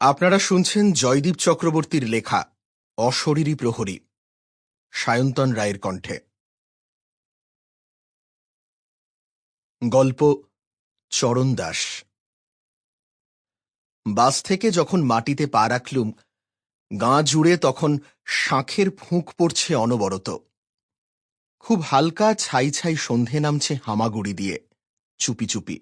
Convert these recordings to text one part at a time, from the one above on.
আপনারা শুনছেন জয়দীপ চক্রবর্তীর লেখা, অশরীরী প্রহরী, সায়ন্তন রায়ের কণ্ঠে। গল্প, চরণ দাস। বাস থেকে যখন মাটিতে পা রাখলুম, গাঁ জুড়ে তখন শাঁখের ফুঁক পড়ছে অনবরত। খুব হালকা ছাই ছাই সন্ধে নামছে হামাগুড়ি দিয়ে, চুপি চুপি।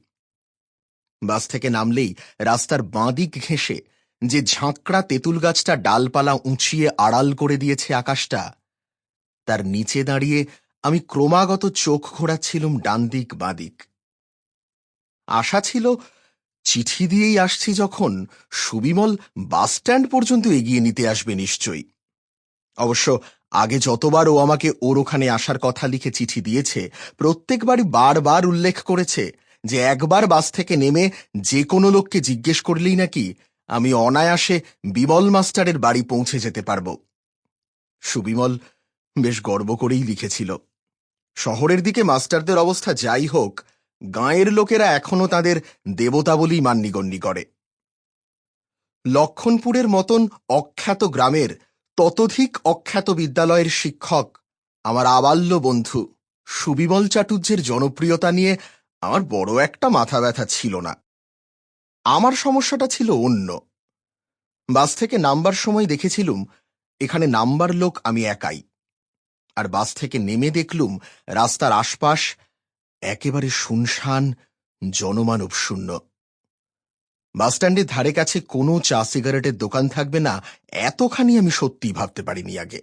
বাস থেকে নামলেই রাস্তার বাঁদিক ঘেঁষে যে ঝাঁকড়া তেঁতুল গাছটা ডালপালা উঁচিয়ে আড়াল করে দিয়েছে আকাশটা, তার নিচে দাঁড়িয়ে আমি ক্রমাগত চোখ ঘোরাচ্ছিলুম ডানদিক বাঁদিক। আশা ছিল চিঠি দিয়েই আসছি যখন সুবিমল বাসস্ট্যান্ড পর্যন্ত এগিয়ে নিতে আসবে নিশ্চয়ই। অবশ্য আগে যতবার ও আমাকে ওর ওখানে আসার কথা লিখে চিঠি দিয়েছে, প্রত্যেকবারই বারবার উল্লেখ করেছে যে একবার বাস থেকে নেমে যে কোনো লোককে জিজ্ঞেস করলেই নাকি আমি অনায়াসে বিমল মাস্টারের বাড়ি পৌঁছে যেতে পারব। সুবিমল বেশ গর্ব করেই লিখেছিল, শহরের দিকে মাস্টারদের অবস্থা যাই হোক, গাঁয়ের লোকেরা এখনও তাদের দেবতা বলেই মান্যিগণ্যি করে। লক্ষণপুরের মতন অখ্যাত গ্রামের ততোধিক অখ্যাত বিদ্যালয়ের শিক্ষক আমার আবাল্য বন্ধু সুবিমল চাটুর্যের জনপ্রিয়তা নিয়ে আমার বড় একটা মাথা ব্যথা ছিল না। আমার সমস্যাটা ছিল অন্য। বাস থেকে নামবার সময় দেখেছিলুম, এখানে নামবার লোক আমি একাই। আর বাস থেকে নেমে দেখলুম, রাস্তার আশপাশ একেবারে শুনশান, জনমানব শূন্য। বাসস্ট্যান্ডের ধারে কাছে কোনো চা সিগারেটের দোকান থাকবে না, এতখানি আমি সত্যিই ভাবতে পারিনি আগে।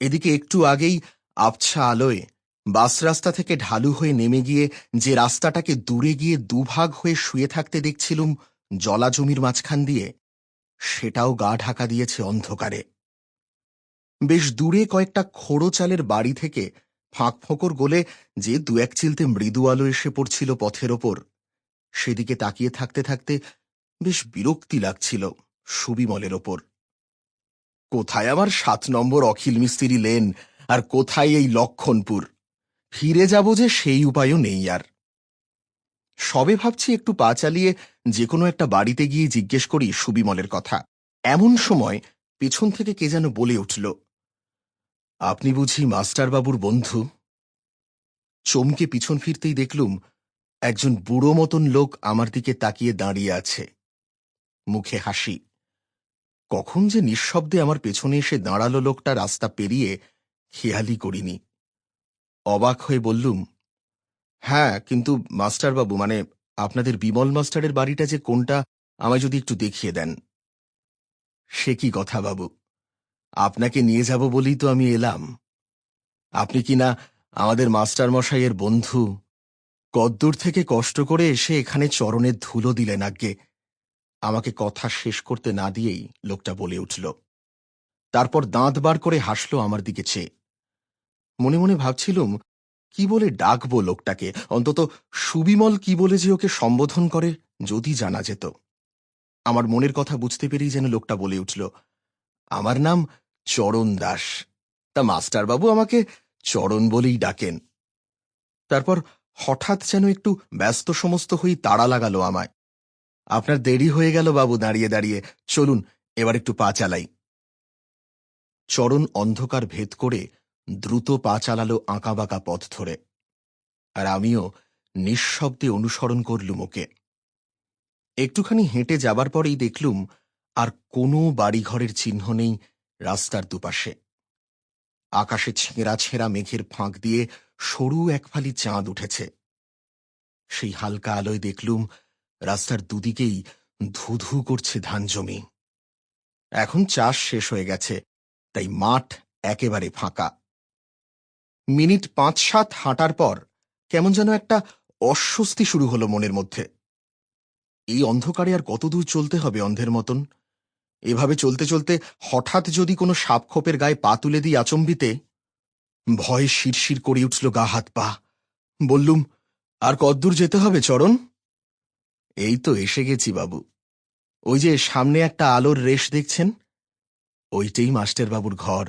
এদিকে একটু আগেই আবছা আলোয় বাস রাস্তা থেকে ঢালু হয়ে নেমে গিয়ে যে রাস্তাটাকে দূরে গিয়ে দুভাগ হয়ে শুয়ে থাকতে দেখছিলুম জলা জমির মাঝখান দিয়ে, সেটাও গা ঢাকা দিয়েছে অন্ধকারে। বেশ দূরে কয়েকটা খোড়ো চালের বাড়ি থেকে ফাঁক ফোকর গোলে যে দু এক চিলতে মৃদু আলো এসে পড়ছিল পথের ওপর, সেদিকে তাকিয়ে থাকতে থাকতে বেশ বিরক্তি লাগছিল সুবিমলের ওপর। কোথায় আমার সাত নম্বর অখিল মিস্ত্রি লেন আর কোথায় এই লক্ষণপুর? ফিরে যাব যে সেই উপায়ও নেই আর। সবে ভাবছি একটু পা চালিয়ে যে কোনো একটা বাড়িতে গিয়ে জিজ্ঞেস করি সুবিমলের কথা। এমন সময় পেছন থেকে কে যেন বলে উঠল, আপনি বুঝি মাস্টারবাবুর বন্ধু? চমকে পিছন ফিরতেই দেখলুম একজন বুড়ো মতন লোক আমার দিকে তাকিয়ে দাঁড়িয়ে আছে। মুখে হাসি, কখন যে নিঃশব্দে আমার পেছনে এসে দাঁড়াল লোকটা রাস্তা পেরিয়ে খেয়ালই করিনি। অবাক হয়ে বললুম হ্যাঁ কিন্তু মাস্টারবাবু মানে আপনাদের বিমল মাস্টারের বাড়িটা যে কোনটা, আমায় যদি একটু দেখিয়ে দেন। সে কি কথা, বাবু? আপনাকে নিয়ে যাব বলেই তো আমি এলাম। আপনি কি না আমাদের মাস্টার মশাইয়ের বন্ধু? কদ্দূর থেকে কষ্ট করে এসে এখানে চরণের ধুলো দিলেন আজ্ঞে। আমাকে কথা শেষ করতে না দিয়েই লোকটা বলে উঠল। তারপর দাঁত বার করে হাসল আমার দিকে চেয়ে। মনে মনে ভাবছিলুম, কি বলে ডাকবো লোকটাকে? অন্তত সুবিমল কি বলে যে ওকে সম্বোধন করে, যদি জানা যেত। আমার মনের কথা বুঝতে পেরেই যেন লোকটা বলে উঠল, আমার নাম চরণ দাস। তা মাস্টারবাবু আমাকে চরণ বলেই ডাকেন। তারপর হঠাৎ যেন একটু ব্যস্ত সমস্ত হয়ে তাড়া লাগালো আমায়। আপনার দেরি হয়ে গেল বাবু, দাঁড়িয়ে দাঁড়িয়ে। চলুন, এবার একটু পা চালাই। চরণ অন্ধকার ভেদ করে দ্রুত পা চালালো আঁকাবাঁকা পথ ধরে, আর আমিও নিঃশব্দে অনুসরণ করলুম ওকে। একটুখানি হেঁটে যাবার পরেই দেখলুম, আর কোনো বাড়িঘরের চিহ্ন নেই রাস্তার দুপাশে। আকাশে ছেঁড়া ছেঁড়া মেঘের ফাঁক দিয়ে সরু এক ফালি চাঁদ উঠেছে। সেই হালকা আলোয় দেখলুম, রাস্তার দুদিকেই ধুধু করছে ধান জমি। এখন চাষ শেষ হয়ে গেছে, তাই মাঠ একেবারে ফাঁকা। মিনিট পাঁচ সাত হাঁটার পর কেমন যেন একটা অস্বস্তি শুরু হলো মনের মধ্যে। এই অন্ধকারে আর কতদূর চলতে হবে অন্ধের মতন? এভাবে চলতে চলতে হঠাৎ যদি কোনো সাপখোপের গায়ে পা তুলে দিই আচম্বিতে, ভয়ে শিরশির করে উঠল গা, হাত, পা। বললুম, আর কদ্দূর যেতে হবে, চরণ? এই তো এসে গেছি বাবু। ওই যে সামনে একটা আলোর রেশ দেখছেন? ওইটাই মাস্টারবাবুর ঘর।